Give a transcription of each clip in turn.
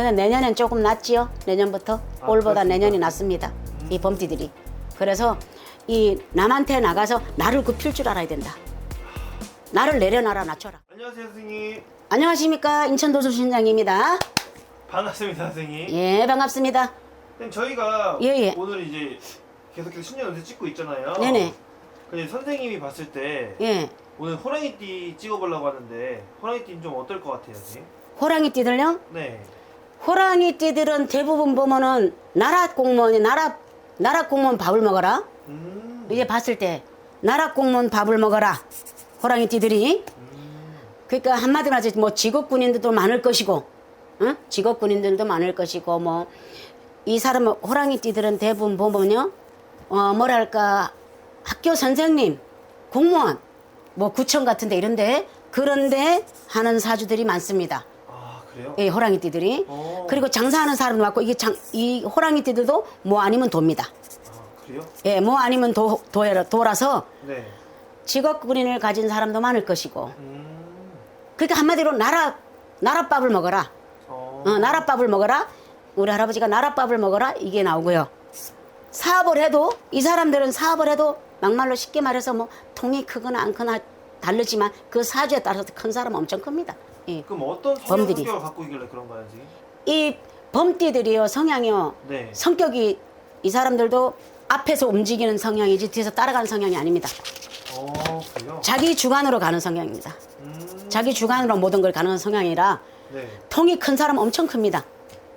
근데 내년엔 조금 낫지요. 내년부터 아, 올보다 그렇습니까? 내년이 낫습니다. 이 범띠들이. 그래서 이 남한테 나가서 나를 굽힐 줄 알아야 된다. 나를 내려놔라 낮춰라. 안녕하세요 선생님. 안녕하십니까 인천도서신장입니다. 반갑습니다 선생님. 예 반갑습니다. 선생님 저희가 예, 예. 오늘 이제 계속해서 신년 운세 찍고 있잖아요. 네네. 근데 선생님이 봤을 때 예 오늘 호랑이띠 찍어보려고 하는데 호랑이띠는 좀 어떨 것 같아요 선생님? 호랑이띠들요. 네. 호랑이띠들은 대부분 보면은 나라 공무원이 나라 나라 공무원 밥을 먹어라. 음. 이제 봤을 때 나라 공무원 밥을 먹어라. 호랑이띠들이. 그러니까 한마디로 하지 뭐 직업 군인들도 많을 것이고, 응? 직업 군인들도 많을 것이고 뭐 이 사람 호랑이띠들은 대부분 보면요, 어 뭐랄까 학교 선생님, 공무원, 뭐 구청 같은데 이런데 그런데 하는 사주들이 많습니다. 아 그래요? 이 호랑이 띠들이. 어. 그리고 장사하는 사람도 많고 이게 장, 이 호랑이 띠들도 뭐 아니면 돕니다. 아 그래요? 예, 뭐 아니면 도, 도해라, 돌아서 네. 직업 군인을 가진 사람도 많을 것이고. 음. 그러니까 한마디로 나라 나라밥을 먹어라. 어. 어, 나라밥을 먹어라. 우리 할아버지가 나라밥을 먹어라 이게 나오고요. 사업을 해도 이 사람들은 사업을 해도 막말로 쉽게 말해서 뭐 통이 크거나 안 크거나 다르지만 그 사주에 따라서 큰 사람은 엄청 큽니다. 예. 그럼 어떤 성향 범들이. 성격을 갖고 있길래 그런가요 선생님? 이 범띠들이요 성향이요 네. 성격이 이 사람들도 앞에서 움직이는 성향이지 뒤에서 따라가는 성향이 아닙니다. 어 그래요? 자기 주관으로 가는 성향입니다. 음. 자기 주관으로 모든 걸 가는 성향이라 네. 통이 큰 사람 엄청 큽니다.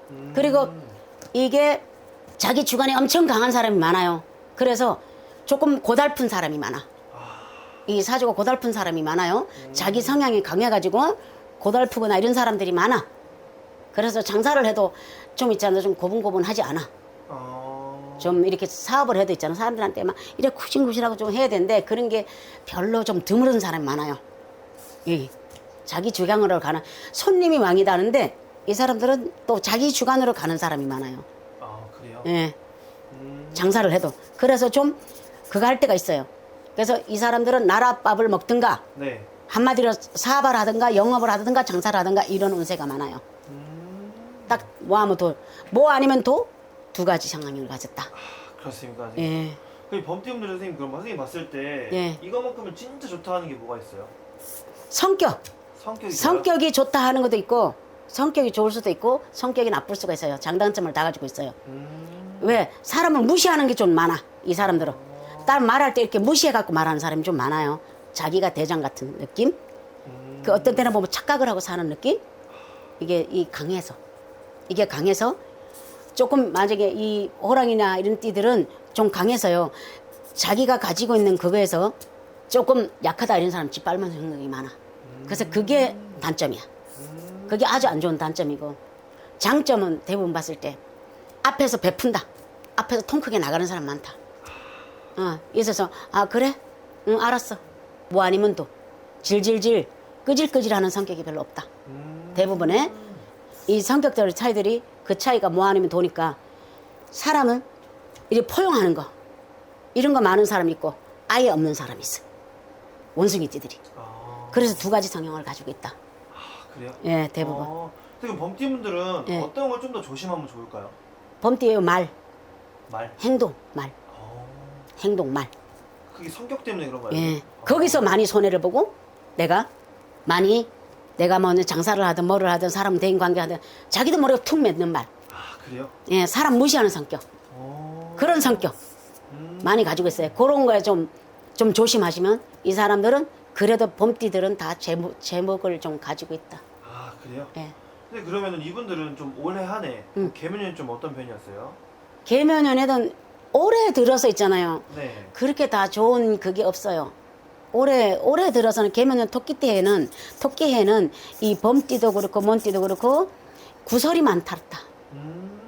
음. 그리고 이게 자기 주관이 엄청 강한 사람이 많아요. 그래서 조금 고달픈 사람이 많아. 이 사주가 고달픈 사람이 많아요. 자기 성향이 강해가지고 고달프거나 이런 사람들이 많아. 그래서 장사를 해도 좀 있잖아. 좀 고분고분하지 않아. 어. 좀 이렇게 사업을 해도 있잖아. 사람들한테 막 이렇게 굿신굿신하고 좀 해야 되는데 그런 게 별로 좀 드물은 사람이 많아요. 예. 자기 주관으로 가는 손님이 왕이다는데 이 사람들은 또 자기 주관으로 가는 사람이 많아요. 아 그래요? 예. 음. 장사를 해도. 그래서 좀 그거 할 때가 있어요. 그래서 이 사람들은 나라밥을 먹든가 네. 한마디로 사업을 하든가 영업을 하든가 장사를 하든가 이런 운세가 많아요. 음. 딱뭐 하면 도, 뭐 아니면 도 두 가지 상황을 가졌다. 아, 그렇습니까 선생님? 예. 그 범띠분들 선생님 그럼 선생님 봤을 때 예. 이거만큼은 진짜 좋다 하는 게 뭐가 있어요? 성격. 성격이 성격이 좋다 하는 것도 있고 성격이 좋을 수도 있고 성격이 나쁠 수가 있어요. 장단점을 다 가지고 있어요. 음. 왜 사람을 무시하는 게 좀 많아 이 사람들은. 딸 말할 때 이렇게 무시해 갖고 말하는 사람이 좀 많아요. 자기가 대장 같은 느낌. 음. 그 어떤 때는 보면 착각을 하고 사는 느낌. 이게 이 강해서 이게 강해서 조금 만약에 이 호랑이나 이런 띠들은 좀 강해서요. 자기가 가지고 있는 그거에서 조금 약하다 이런 사람 짓밟는 생각이 많아. 그래서 그게 단점이야. 그게 아주 안 좋은 단점이고 장점은 대부분 봤을 때 앞에서 베푼다. 앞에서 통 크게 나가는 사람 많다. 어, 있어서 아 그래? 응 알았어. 뭐 아니면 또 질질질 끄질끄질하는 성격이 별로 없다. 음. 대부분의 이 성격들 차이들이 그 차이가 뭐 아니면 도니까 사람은 이렇게 포용하는 거 이런 거 많은 사람 있고 아예 없는 사람이 있어. 원숭이띠들이. 아. 그래서 두 가지 성향을 가지고 있다. 아, 그래요? 예, 대부분. 어. 그럼 범띠분들은 예. 어떤 걸 좀 더 조심하면 좋을까요? 범띠의 말, 말. 행동, 말, 어. 행동, 말. 그게 성격 때문에 그런가요? 예. 어. 거기서 많이 손해를 보고 내가 많이 내가 뭐 장사를 하든 뭐를 하든 사람 대인 관계 하든 자기도 모르게 툭 맺는 말. 아 그래요? 예, 사람 무시하는 성격. 어. 그런 성격 음. 많이 가지고 있어요. 그런 거에 좀, 좀 조심하시면 이 사람들은 그래도 범띠들은 다 제목, 제목을 좀 가지고 있다. 아 그래요? 예. 근데 그러면은 이분들은 좀 올해 한해 음. 개면년 좀 어떤 편이었어요? 개면연에는 올해 들어서 있잖아요. 네. 그렇게 다 좋은 그게 없어요. 올해 올해 들어서는 개면연 토끼띠에는 토끼해는 이 범띠도 그렇고 먼띠도 그렇고 구설이 많다다. 음.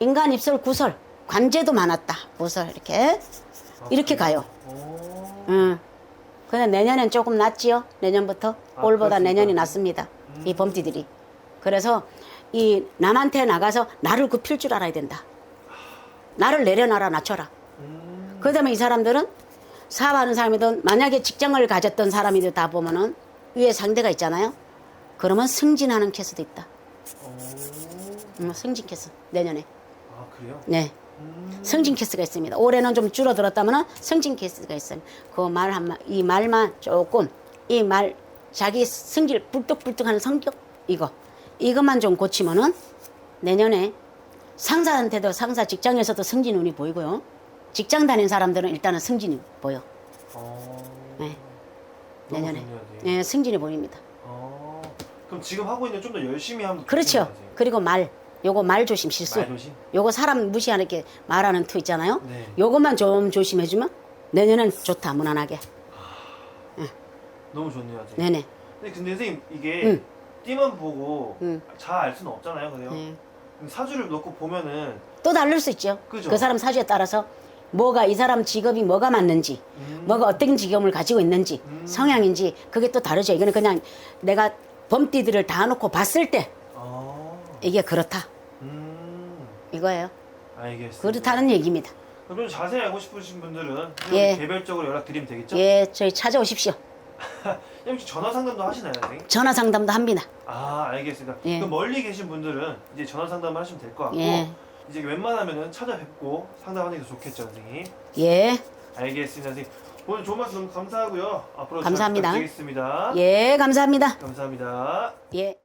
인간 입술 구설, 관제도 많았다. 구설 이렇게 아, 이렇게 가요. 오. 응. 근데 내년엔 조금 낫지요. 내년부터 아, 올보다 그렇습니까? 내년이 낫습니다. 이 범띠들이. 그래서 이 남한테 나가서 나를 굽힐 줄 알아야 된다. 나를 내려놔라 낮춰라. 음. 그다음에 이 사람들은 사업하는 사람이든 만약에 직장을 가졌던 사람이든 다 보면은 위에 상대가 있잖아요. 그러면 승진하는 케이스도 있다. 오. 음, 승진 캐스 내년에. 아 그래요? 네. 음. 승진 캐스가 있습니다. 올해는 좀 줄어들었다면 승진 캐스가 있어요. 그말 한 이 말만 조금 이 말 자기 성질 불뚝불뚝하는 성격 이거 이것만 좀 고치면은 내년에 상사한테도 상사 직장에서도 승진 운이 보이고요. 직장 다닌 사람들은 일단은 승진이 보여. 어. 네. 너무 내년에. 네, 승진이 보입니다. 어. 그럼 지금 하고 있는 좀 더 열심히 하면 그렇죠. 좋겠네요, 선생님. 그리고 말 요거 말 조심 실수. 말 조심? 요거 사람 무시하는 게 말하는 투 있잖아요. 네. 요것만 좀 조심해 주면 내년엔 좋다 무난하게. 너무 좋네요, 선생님. 네네. 근데, 근데 선생님 이게 응. 띠만 보고 응. 잘 알 수는 없잖아요, 그래요. 네. 사주를 넣고 보면은 또 다를 수 있죠. 그죠. 그 사람 사주에 따라서 뭐가 이 사람 직업이 뭐가 맞는지, 음. 뭐가 어떤 직업을 가지고 있는지, 음. 성향인지 그게 또 다르죠. 이거는 그냥 내가 범띠들을 다 놓고 봤을 때 아. 이게 그렇다 음. 이거예요. 알겠습니다. 그렇다는 얘기입니다. 그럼 좀 자세히 알고 싶으신 분들은 예. 개별적으로 연락 드리면 되겠죠? 예, 저희 찾아오십시오. 선생님 혹시 전화 상담도 하시나요, 선생님? 전화 상담도 합니다. 아, 알겠습니다. 예. 그럼 멀리 계신 분들은 이제 전화 상담을 하시면 될 것 같고 예. 이제 웬만하면은 찾아뵙고 상담하는 게더 좋겠죠, 선생님. 예, 알겠습니다, 선생님. 오늘 좋은 말씀 너무 감사하고요. 앞으로 잘 감사합니다. 부탁드리겠습니다. 예, 감사합니다. 감사합니다. 예.